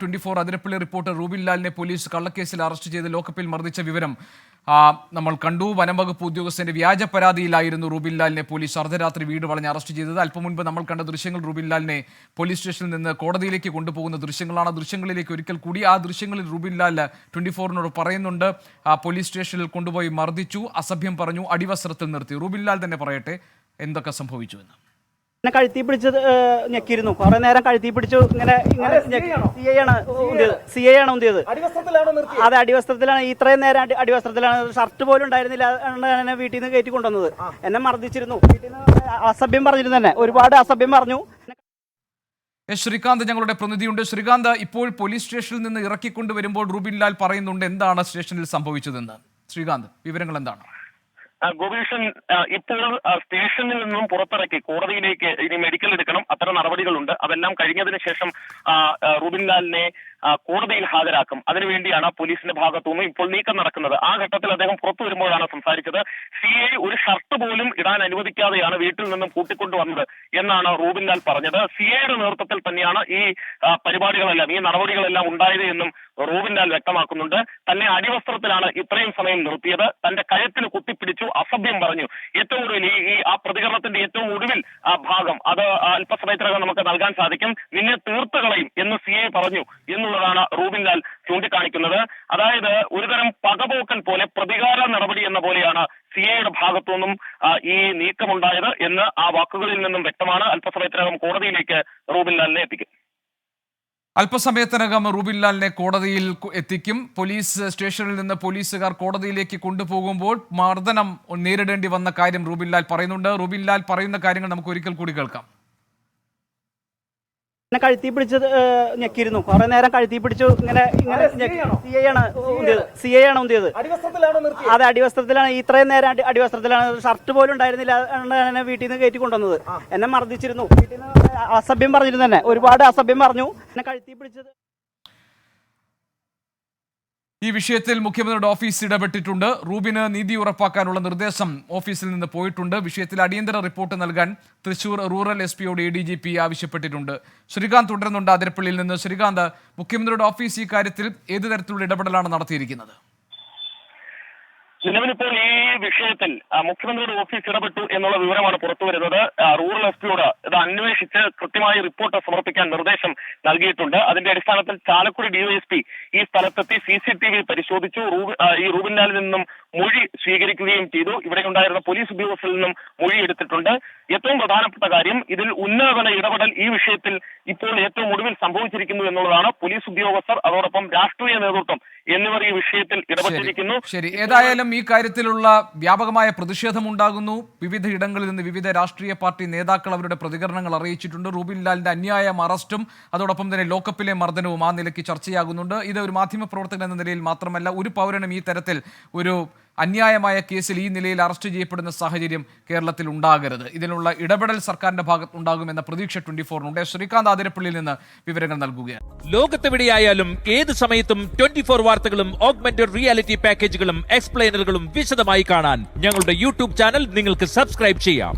Twenty four Athirappilly reporter Rubin ലാലിനെ police കള്ളക്കേസിൽ arrest ചെയ്ത് ലോക്കപ്പിൽ മർദ്ദിച്ച വിവരം നമ്മൾ കണ്ടു. വനംവകുപ്പ് ഉദ്യോഗസ്ഥന്റെ വ്യാജ പരാതിയിലായിരുന്നു റൂബിൻ ലാലിനെ പോലീസ് അർദ്ധരാത്രി വീട് വളഞ്ഞ് അറസ്റ്റ് ചെയ്തത്. അല്പം മുൻപ് നമ്മൾ കണ്ട ദൃശ്യങ്ങൾ റൂബിൻ ലാലിനെ പോലീസ് സ്റ്റേഷനിൽ നിന്ന് കോടതിയിലേക്ക് കൊണ്ടുപോകുന്ന ദൃശ്യങ്ങളാണ്. ദൃശ്യങ്ങളിലേക്ക് ഒരിക്കൽ കൂടി ആ ദൃശ്യങ്ങളിൽ റൂബിൻ ലാൽ ട്വന്റി ഫോറിനോട് പറയുന്നുണ്ട് പോലീസ് സ്റ്റേഷനിൽ കൊണ്ടുപോയി മർദ്ദിച്ചു അസഭ്യം പറഞ്ഞു അടിവസ്ത്രത്തിൽ നിർത്തി. റൂബിൻ ലാൽ തന്നെ പറയട്ടെ എന്തൊക്കെ സംഭവിച്ചു എന്ന്. എന്നെ കഴുത്തി പിടിച്ച് ഞെക്കിയിരുന്നു. കുറെ നേരം കഴുത്തി പിടിച്ചു ഇങ്ങനെ ഇങ്ങനെ സി ഐ ആണ്? ഉന്തിയത് സി ഐ ആണ്. ഉന്തിയത് അതെ അടിവസ്ത്രത്തിലാണ്. ഇത്രയും നേരം അടി- അടിവസ്ത്രത്തിലാണ്. ഷർട്ട് പോലും ഉണ്ടായിരുന്നില്ല. എന്നെ വീട്ടിൽ നിന്ന് കയറ്റി കൊണ്ടുവന്നത്. എന്നെ മർദ്ദിച്ചിരുന്നു. വീട്ടിൽ നിന്ന് അസഭ്യം പറഞ്ഞിരുന്നു തന്നെ ഒരുപാട് അസഭ്യം പറഞ്ഞു. ശ്രീകാന്ത് ഞങ്ങളുടെ പ്രതിനിധിയുണ്ട്. ശ്രീകാന്ത് ഇപ്പോൾ പോലീസ് സ്റ്റേഷനിൽ നിന്ന് ഇറക്കിക്കൊണ്ട് വരുമ്പോൾ റൂബിൻ ലാൽ പറയുന്നുണ്ട് എന്താണ് സ്റ്റേഷനിൽ സംഭവിച്ചതെന്ന്. ശ്രീകാന്ത് വിവരങ്ങൾ എന്താണ്? ആ, ഇപ്പോൾ സ്റ്റേഷനിൽ നിന്നും പുറത്തിറക്കി കോടതിയിലേക്ക് ഇനി മെഡിക്കൽ എടുക്കണം. അത്തരം നടപടികളുണ്ട്. അതെല്ലാം കഴിഞ്ഞതിന് ശേഷം ആ, ആ, ലാലിനെ കോടതിയിൽ ഹാജരാക്കും. അതിനുവേണ്ടിയാണ് പോലീസിന്റെ ഭാഗത്തുനിന്ന് ഇപ്പോൾ നീക്കം നടക്കുന്നത്. ആ ഘട്ടത്തിൽ അദ്ദേഹം പുറത്തു വരുമ്പോഴാണ് സംസാരിച്ചത്. സി ഒരു ഷർട്ട് പോലും ഇടാൻ അനുവദിക്കാതെയാണ് വീട്ടിൽ നിന്നും കൂട്ടിക്കൊണ്ടുവന്നത് എന്നാണ് റൂബിൻ ലാൽ പറഞ്ഞത്. സി ഐയുടെ നേതൃത്വത്തിൽ തന്നെയാണ് ഈ പരിപാടികളെല്ലാം ഈ നടപടികളെല്ലാം ഉണ്ടായത് എന്നും റൂബിൻ ലാൽ വ്യക്തമാക്കുന്നുണ്ട്. തന്നെ അടിവസ്ത്രത്തിലാണ് ഇത്രയും സമയം നിർത്തിയത്. തന്റെ കഴുത്തിന് കുത്തിപ്പിടിച്ചു അസഭ്യം പറഞ്ഞു. ഏറ്റവും ഒടുവിൽ ഈ ആ പ്രതികരണത്തിന്റെ ഏറ്റവും ഒടുവിൽ ആ ഭാഗം അത് അല്പസമയത്തിനകം നമുക്ക് നൽകാൻ സാധിക്കും. നിന്നെ തീർത്തു കളയും എന്ന് സി എ പറഞ്ഞു എന്നുള്ളതാണ് റൂബിൻ ലാൽ ചൂണ്ടിക്കാണിക്കുന്നത്. അതായത് ഒരുതരം പകപോക്കൽ പോലെ പ്രതികാര നടപടി എന്ന പോലെയാണ് സി ഐയുടെ ഭാഗത്തു നിന്നും ഈ നീക്കമുണ്ടായത് എന്ന് ആ വാക്കുകളിൽ നിന്നും വ്യക്തമാണ്. അല്പസമയത്തിനകം കോടതിയിലേക്ക് റൂബിൻ ലാലിനെ എത്തിക്കും. അല്പസമയത്തിനകം റൂബിൻലാലിനെ കോടതിയിൽ എത്തിക്കും. പോലീസ് സ്റ്റേഷനിൽ നിന്ന് പോലീസുകാർ കോടതിയിലേക്ക് കൊണ്ടുപോകുമ്പോൾ മർദ്ദനം നേരിടേണ്ടി വന്ന കാര്യം റൂബിൻലാൽ പറയുന്നുണ്ട്. റൂബിൻലാൽ പറയുന്ന കാര്യങ്ങൾ നമുക്ക് ഒരിക്കൽ കൂടി കേൾക്കാം. എന്നെ കഴുത്തി പിടിച്ച് ഞെക്കിയിരുന്നു. കുറെ നേരം കഴുത്തി പിടിച്ചു ഇങ്ങനെ ഇങ്ങനെ സി ഐ ആണ്? ഉന്തിയത്. സി ഐ ആണ് ഉന്തിയത്. അതെ അടിവസ്ത്രത്തിലാണ്. ഇത്രയും നേരം അടി- അടിവസ്ത്രത്തിലാണ്. ഷർട്ട് പോലും ഉണ്ടായിരുന്നില്ല. എന്നെ വീട്ടിൽ നിന്ന് കയറ്റി കൊണ്ടുവന്നത്. എന്നെ മർദ്ദിച്ചിരുന്നു. അസഭ്യം പറഞ്ഞിരുന്നു തന്നെ ഒരുപാട് അസഭ്യം പറഞ്ഞു. എന്നെ കഴുത്തി പിടിച്ചത് ഈ വിഷയത്തിൽ മുഖ്യമന്ത്രിയുടെ ഓഫീസ് ഇടപെട്ടിട്ടുണ്ട്. റൂബിന് നീതി ഉറപ്പാക്കാനുള്ള നിർദ്ദേശം ഓഫീസിൽ നിന്ന് പോയിട്ടുണ്ട്. വിഷയത്തിൽ അടിയന്തര റിപ്പോർട്ട് നൽകാൻ തൃശൂർ റൂറൽ എസ് പിയോട് എ ഡി ജി പി ആവശ്യപ്പെട്ടിട്ടുണ്ട്. ശ്രീകാന്ത് തുടരുന്നുണ്ട് അതിരപ്പള്ളിയിൽ നിന്ന്. ശ്രീകാന്ത് മുഖ്യമന്ത്രിയുടെ ഓഫീസ് ഈ കാര്യത്തിൽ ഏത് തരത്തിലുള്ള ഇടപെടലാണ് നടത്തിയിരിക്കുന്നത്? ഇപ്പോൾ ഈ വിഷയത്തിൽ മുഖ്യമന്ത്രിയുടെ ഓഫീസ് ഇടപെട്ടു എന്നുള്ള വിവരമാണ് പുറത്തു വരുന്നത്. റൂറൽ എസ് പിയോട് ഇത് അന്വേഷിച്ച് കൃത്യമായി റിപ്പോർട്ട് സമർപ്പിക്കാൻ നിർദ്ദേശം നൽകിയിട്ടുണ്ട്. അതിന്റെ അടിസ്ഥാനത്തിൽ ചാലക്കുടി ഡിവൈഎസ്പി ഈ സ്ഥലത്തെത്തി സി സി ടി വി പരിശോധിച്ചു. ഈ റൂബിൻലാലിൽ നിന്നും മൊഴി സ്വീകരിക്കുകയും ചെയ്തു. ഇവിടെ ഉണ്ടായിരുന്ന പോലീസ് ഉദ്യോഗസ്ഥരിൽ നിന്നും മൊഴി എടുത്തിട്ടുണ്ട്. ഏറ്റവും പ്രധാനപ്പെട്ട കാര്യം ഇതിൽ ഉന്നതതല ഇടപെടൽ ഈ വിഷയത്തിൽ ഇപ്പോൾ ഏറ്റവും ഒടുവിൽ സംഭവിച്ചിരിക്കുന്നു എന്നുള്ളതാണ്. പോലീസ് ഉദ്യോഗസ്ഥർ അതോടൊപ്പം രാഷ്ട്രീയ നേതൃത്വം എന്നിവർ ഈ വിഷയത്തിൽ ഇടപെട്ടിരിക്കുന്നു. ശരി. ഏതായാലും ഈ കാര്യത്തിലുള്ള വ്യാപകമായ പ്രതിഷേധമുണ്ടാകുന്നു. വിവിധ ഇടങ്ങളിൽ നിന്ന് വിവിധ രാഷ്ട്രീയ പാർട്ടി നേതാക്കൾ അവരുടെ പ്രതികരണങ്ങൾ അറിയിച്ചിട്ടുണ്ട്. റൂബിൻ ലാലിന്റെ അന്യായം അറസ്റ്റും അതോടൊപ്പം തന്നെ ലോക്കപ്പിലെ മർദ്ദനവും ആ നിലയ്ക്ക് ചർച്ചയാകുന്നുണ്ട്. ഇത് ഒരു മാധ്യമ പ്രവർത്തകൻ എന്ന നിലയിൽ മാത്രമല്ല ഒരു പൗരനും ഈ തരത്തിൽ ഒരു അന്യായമായ കേസിൽ ഈ നിലയിൽ അറസ്റ്റ് ചെയ്യപ്പെടുന്ന സാഹചര്യം കേരളത്തിൽ ഉണ്ടാകരുത്. ഇതിനുള്ള ഇടപെടൽ സർക്കാരിന്റെ ഭാഗത്ത് ഉണ്ടാകുമെന്ന പ്രതീക്ഷ ട്വന്റി ഫോറിനുണ്ട് ശ്രീകാന്ത് ആതിരപ്പള്ളിയിൽ നിന്ന് വിവരങ്ങൾ നൽകുകയാണ്. ലോകത്തെവിടെയായാലും ഏത് സമയത്തും ട്വന്റി ഫോർ വാർത്തകളും ഓഗ്മെന്റഡ് റിയാലിറ്റി പാക്കേജുകളും എക്സ്പ്ലെയിനറുകളും വിശദമായി കാണാൻ ഞങ്ങളുടെ യൂട്യൂബ് ചാനൽ നിങ്ങൾക്ക് സബ്സ്ക്രൈബ് ചെയ്യാം.